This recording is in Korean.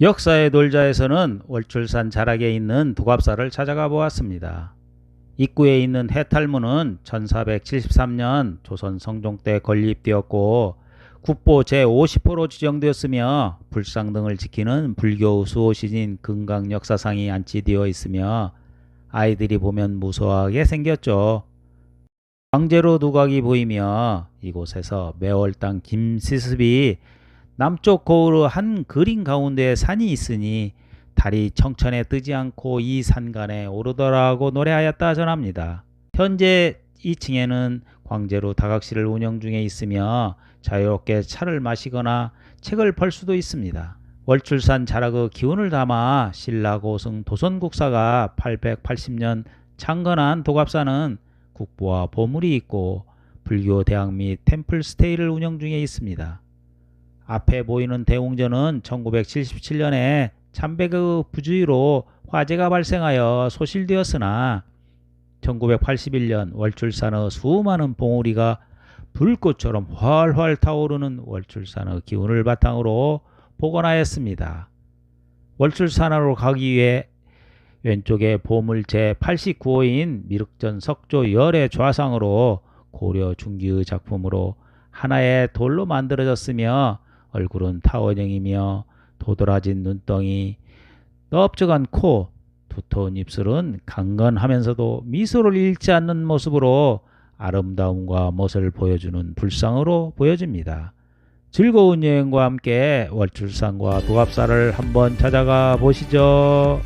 역사의 놀자에서는 월출산 자락에 있는 도갑사를 찾아가 보았습니다. 입구에 있는 해탈문은 1473년 조선 성종 때 건립되었고 국보 제50호로 지정되었으며 불상 등을 지키는 불교 수호신인 금강 역사상이 안치되어 있으며 아이들이 보면 무서워하게 생겼죠. 광제로 두각이 보이며 이곳에서 매월당 김시습이 남쪽 거울의 한 그림 가운데 산이 있으니 달이 청천에 뜨지 않고 이 산간에 오르더라고 노래하였다 전합니다. 현재 2층에는 광제로 다각실을 운영 중에 있으며 자유롭게 차를 마시거나 책을 펼 수도 있습니다. 월출산 자락의 기운을 담아 신라고승 도선국사가 880년 창건한 도갑사는 국보와 보물이 있고 불교 대학 및 템플 스테이를 운영 중에 있습니다. 앞에 보이는 대웅전은 1977년에 참배의 부주의로 화재가 발생하여 소실되었으나 1981년 월출산의 수많은 봉우리가 불꽃처럼 활활 타오르는 월출산의 기운을 바탕으로 복원하였습니다. 월출산으로 가기 위해 왼쪽에 보물 제89호인 미륵전 석조 열의 좌상으로 고려 중기의 작품으로 하나의 돌로 만들어졌으며 얼굴은 타원형이며 도드라진 눈덩이, 넓적한 코, 두터운 입술은 강건하면서도 미소를 잃지 않는 모습으로 아름다움과 멋을 보여주는 불상으로 보여집니다. 즐거운 여행과 함께 월출산과 도갑사를 한번 찾아가 보시죠.